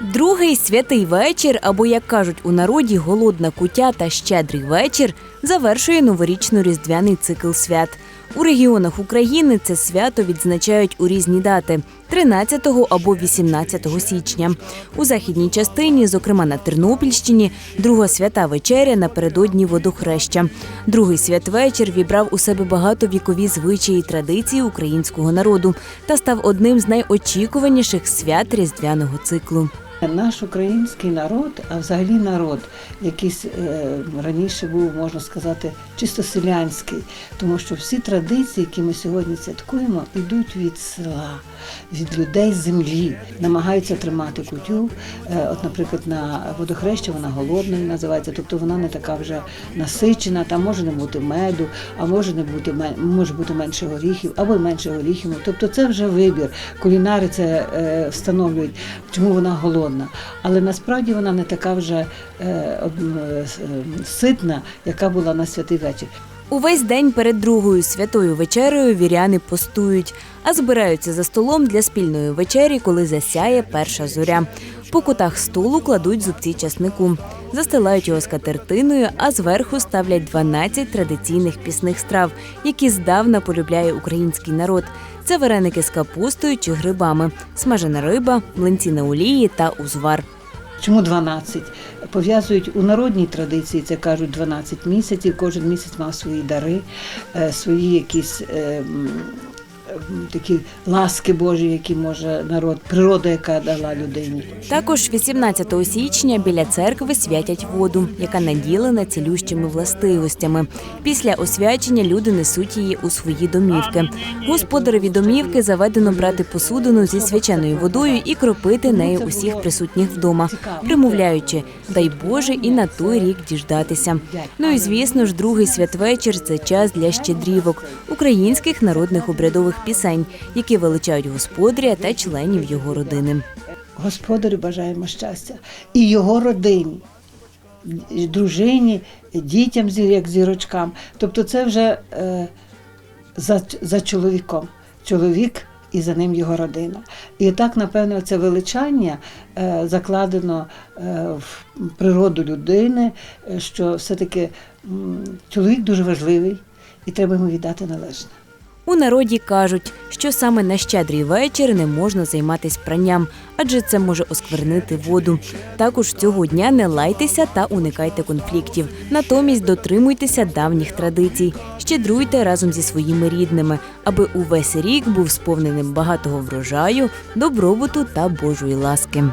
Другий святий вечір, або як кажуть у народі, голодна кутя та щедрий вечір завершує новорічно-різдвяний цикл свят. У регіонах України це свято відзначають у різні дати 13 або 18 січня. У західній частині, зокрема на Тернопільщині, друга свята вечеря напередодні водохреща. Другий святвечір вібрав у себе багатовікові звичаї і традиції українського народу та став одним з найочікуваніших свят різдвяного циклу. Наш український народ, а взагалі народ, якийсь е, раніше був, можна сказати, чисто селянський, тому що всі традиції, які ми сьогодні святкуємо, йдуть від села, від людей землі, намагаються тримати кутю. Е, от, наприклад, на водохреща вона голодною називається, тобто вона не така вже насичена, там може не бути меду, а може не бути може бути менше горіхів, або менше горіхів. Тобто це вже вибір. Кулінари це е, встановлюють, чому вона голодна. Але насправді вона не така вже е, е, е, ситна, яка була на святий вечір. Увесь день перед другою святою вечерею віряни постують, а збираються за столом для спільної вечері, коли засяє перша зоря. По кутах столу кладуть зубці часнику, застилають його скатертиною, а зверху ставлять 12 традиційних пісних страв, які здавна полюбляє український народ. Це вареники з капустою чи грибами, смажена риба, млинці на олії та узвар. Чому 12? Пов'язують у народній традиції, це кажуть 12 місяців. Кожен місяць мав свої дари, е, свої якісь е, такі ласки Божі, які може народ, природа, яка дала людині. Також 18 січня біля церкви святять воду, яка наділена цілющими властивостями. Після освячення люди несуть її у свої домівки. Господареві домівки заведено брати посудину зі свяченою водою і кропити нею усіх присутніх вдома, примовляючи дай Боже і на той рік діждатися. Ну і звісно ж, другий святвечір це час для щедрівок, українських народних обрядових пісень, які величають господаря та членів його родини. Господарю бажаємо щастя і його родині, дружині, дітям як зірочкам. Тобто це вже е, за, за чоловіком. Чоловік і за ним його родина. І так, напевно, це величання е, закладено е, в природу людини, е, що все-таки м, чоловік дуже важливий і треба йому віддати належне. У народі кажуть, що саме на щедрий вечір не можна займатися пранням, адже це може осквернити воду. Також цього дня не лайтеся та уникайте конфліктів. Натомість дотримуйтеся давніх традицій, щедруйте разом зі своїми рідними, аби увесь рік був сповненим багатого врожаю, добробуту та Божої ласки.